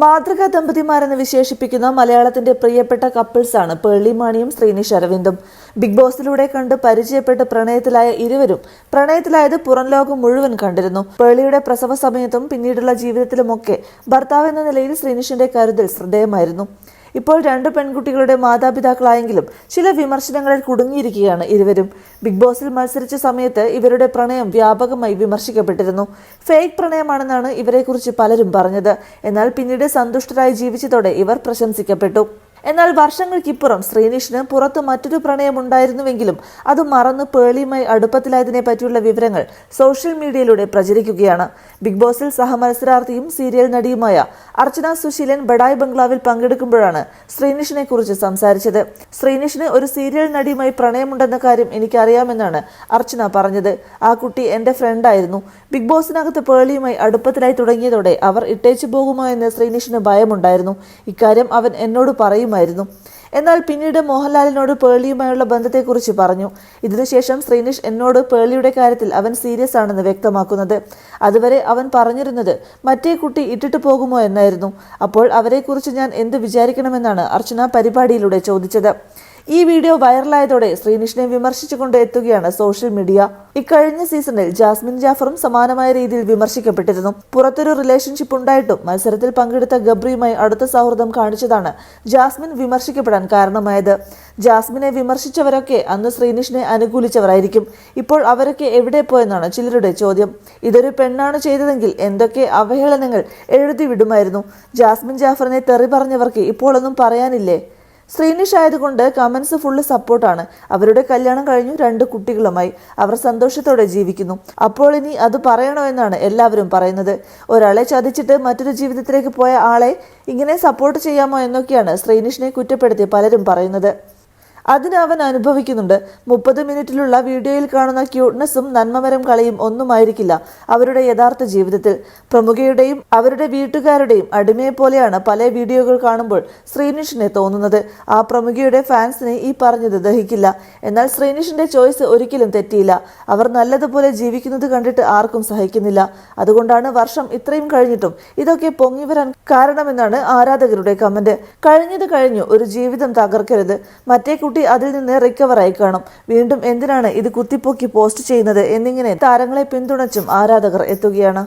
മാതൃകാ ദമ്പതിമാരെന്ന് വിശേഷിപ്പിക്കുന്ന മലയാളത്തിന്റെ പ്രിയപ്പെട്ട കപ്പിൾസാണ് പേളി മാണിയും ശ്രീനിഷ് അരവിന്ദും. ബിഗ് ബോസിലൂടെ കണ്ട് പരിചയപ്പെട്ട് പ്രണയത്തിലായ ഇരുവരും പ്രണയത്തിലായത് പുറം ലോകം മുഴുവൻ കണ്ടിരുന്നു. പേളിയുടെ പ്രസവ സമയത്തും പിന്നീടുള്ള ജീവിതത്തിലുമൊക്കെ ഭർത്താവ് എന്ന നിലയിൽ ശ്രീനിഷിന്റെ കരുതൽ ശ്രദ്ധേയമായിരുന്നു. ഇപ്പോൾ രണ്ട് പെൺകുട്ടികളുടെ മാതാപിതാക്കളായെങ്കിലും ചില വിമർശനങ്ങളിൽ കുടുങ്ങിയിരിക്കുകയാണ് ഇരുവരും. ബിഗ് ബോസിൽ മത്സരിച്ച സമയത്ത് ഇവരുടെ പ്രണയം വ്യാപകമായി വിമർശിക്കപ്പെട്ടിരുന്നു. ഫേക്ക് പ്രണയമാണെന്നാണ് ഇവരെക്കുറിച്ച് പലരും പറഞ്ഞത്. എന്നാൽ പിന്നീട് സന്തുഷ്ടരായി ജീവിച്ചതോടെ ഇവർ പ്രശംസിക്കപ്പെട്ടു. എന്നാൽ വർഷങ്ങൾക്കിപ്പുറം ശ്രീനിഷിന് പുറത്ത് മറ്റൊരു പ്രണയമുണ്ടായിരുന്നുവെങ്കിലും അത് മറന്ന് പേളിയുമായി അടുപ്പത്തിലായതിനെ പറ്റിയുള്ള വിവരങ്ങൾ സോഷ്യൽ മീഡിയയിലൂടെ പ്രചരിക്കുകയാണ്. ബിഗ് ബോസിൽ സഹമത്സരാർത്ഥിയും സീരിയൽ നടിയുമായ അർച്ചന സുശീലൻ ബഡായ് ബംഗ്ലാവിൽ പങ്കെടുക്കുമ്പോഴാണ് ശ്രീനിഷിനെ കുറിച്ച് സംസാരിച്ചത്. ശ്രീനിഷിന് ഒരു സീരിയൽ നടിയുമായി പ്രണയമുണ്ടെന്ന കാര്യം എനിക്കറിയാമെന്നാണ് അർച്ചന പറഞ്ഞത്. ആ കുട്ടി എന്റെ ഫ്രണ്ടായിരുന്നു. ബിഗ് ബോസിനകത്ത് പേളിയുമായി അടുപ്പത്തിലായി തുടങ്ങിയതോടെ അവർ ഇട്ടേച്ചു പോകുമോ എന്ന് ശ്രീനിഷിന് ഭയമുണ്ടായിരുന്നു. ഇക്കാര്യം അവൻ എന്നോട് പറയുമായിരുന്നു എന്നാൽ പിന്നീട് മോഹൻലാലിനോട് പേളിയുമായുള്ള ബന്ധത്തെക്കുറിച്ച് പറഞ്ഞു. ഇതിനുശേഷം ശ്രീനിഷ് എന്നോട് പേളിയുടെ കാര്യത്തിൽ അവൻ സീരിയസ് ആണെന്ന് വ്യക്തമാക്കുന്നത്. അതുവരെ അവൻ പറഞ്ഞിരുന്നത് മറ്റേ കുട്ടി ഇട്ടിട്ട് പോകുമോ എന്നായിരുന്നു. അപ്പോൾ അവരെക്കുറിച്ച് ഞാൻ എന്ത് വിചാരിക്കണമെന്നാണ് അർച്ചന പരിപാടിയിലൂടെ ചോദിച്ചത്. ഈ വീഡിയോ വൈറലായതോടെ ശ്രീനിഷിനെ വിമർശിച്ചുകൊണ്ട് എത്തുകയാണ് സോഷ്യൽ മീഡിയ. ഇക്കഴിഞ്ഞ സീസണിൽ ജാസ്മിൻ ജാഫറും സമാനമായ രീതിയിൽ വിമർശിക്കപ്പെട്ടിരുന്നു. പുറത്തൊരു റിലേഷൻഷിപ്പ് ഉണ്ടായിട്ടും മത്സരത്തിൽ പങ്കെടുത്ത ഗബ്രിയുമായി അടുത്ത സൗഹൃദം കാണിച്ചതാണ് ജാസ്മിൻ വിമർശിക്കപ്പെടാൻ കാരണമായത്. ജാസ്മിനെ വിമർശിച്ചവരൊക്കെ അന്ന് ശ്രീനിഷിനെ അനുകൂലിച്ചവരായിരിക്കും. ഇപ്പോൾ അവരൊക്കെ എവിടെ പോയെന്നാണ് ചിലരുടെ ചോദ്യം. ഇതൊരു പെണ്ണാണ് ചെയ്തതെങ്കിൽ എന്തൊക്കെ അവഹേളനങ്ങൾ എഴുതി വിടുമായിരുന്നു ജാസ്മിൻ ജാഫറിനെ തെറി പറഞ്ഞവർക്ക് ഇപ്പോഴൊന്നും പറയാനില്ലേ? ശ്രീനിഷ് ആയതുകൊണ്ട് കമന്റ്സ് ഫുള്ള് സപ്പോർട്ടാണ്. അവരുടെ കല്യാണം കഴിഞ്ഞു രണ്ട് കുട്ടികളുമായി. അവർ സന്തോഷത്തോടെ ജീവിക്കുന്നു. അപ്പോൾ ഇനി അത് പറയണോ എന്നാണ് എല്ലാവരും പറയുന്നത്. ഒരാളെ ചതിച്ചിട്ട് മറ്റൊരു ജീവിതത്തിലേക്ക് പോയ ആളെ ഇങ്ങനെ സപ്പോർട്ട് ചെയ്യാമോ എന്നൊക്കെയാണ് ശ്രീനിഷിനെ കുറ്റപ്പെടുത്തി പലരും പറയുന്നത്. അതിന് അവൻ അനുഭവിക്കുന്നുണ്ട്. മുപ്പത് മിനിറ്റിലുള്ള വീഡിയോയിൽ കാണുന്ന ക്യൂട്ട്നെസ്സും നന്മമരം കളിയും ഒന്നുമായിരിക്കില്ല അവരുടെ യഥാർത്ഥ ജീവിതത്തിൽ. പ്രമുഖയുടെയും അവരുടെ വീട്ടുകാരുടെയും അടിമയെ പോലെയാണ് പല വീഡിയോകൾ കാണുമ്പോൾ ശ്രീനിഷിനെ തോന്നുന്നത്. ആ പ്രമുഖയുടെ ഫാൻസിനെ ഈ പറഞ്ഞത് ദഹിക്കില്ല. എന്നാൽ ശ്രീനിഷിന്റെ ചോയ്സ് ഒരിക്കലും തെറ്റിയില്ല. അവർ നല്ലതുപോലെ ജീവിക്കുന്നത് കണ്ടിട്ട് ആർക്കും സഹിക്കുന്നില്ല. അതുകൊണ്ടാണ് വർഷം ഇത്രയും കഴിഞ്ഞിട്ടും ഇതൊക്കെ പൊങ്ങി വരാൻ കാരണമെന്നാണ് ആരാധകരുടെ കമന്റ്. കഴിഞ്ഞത് കഴിഞ്ഞു ഒരു ജീവിതം തകർക്കരുത്. മറ്റേ കുട്ടി അതിൽ നിന്ന് റിക്കവർ ആയി കാണും. വീണ്ടും എന്തിനാണ് ഇത് കുത്തിപ്പൊക്കി പോസ്റ്റ് ചെയ്യുന്നത് എന്നിങ്ങനെ താരങ്ങളെ പിന്തുണച്ചും ആരാധകർ എത്തുകയാണ്?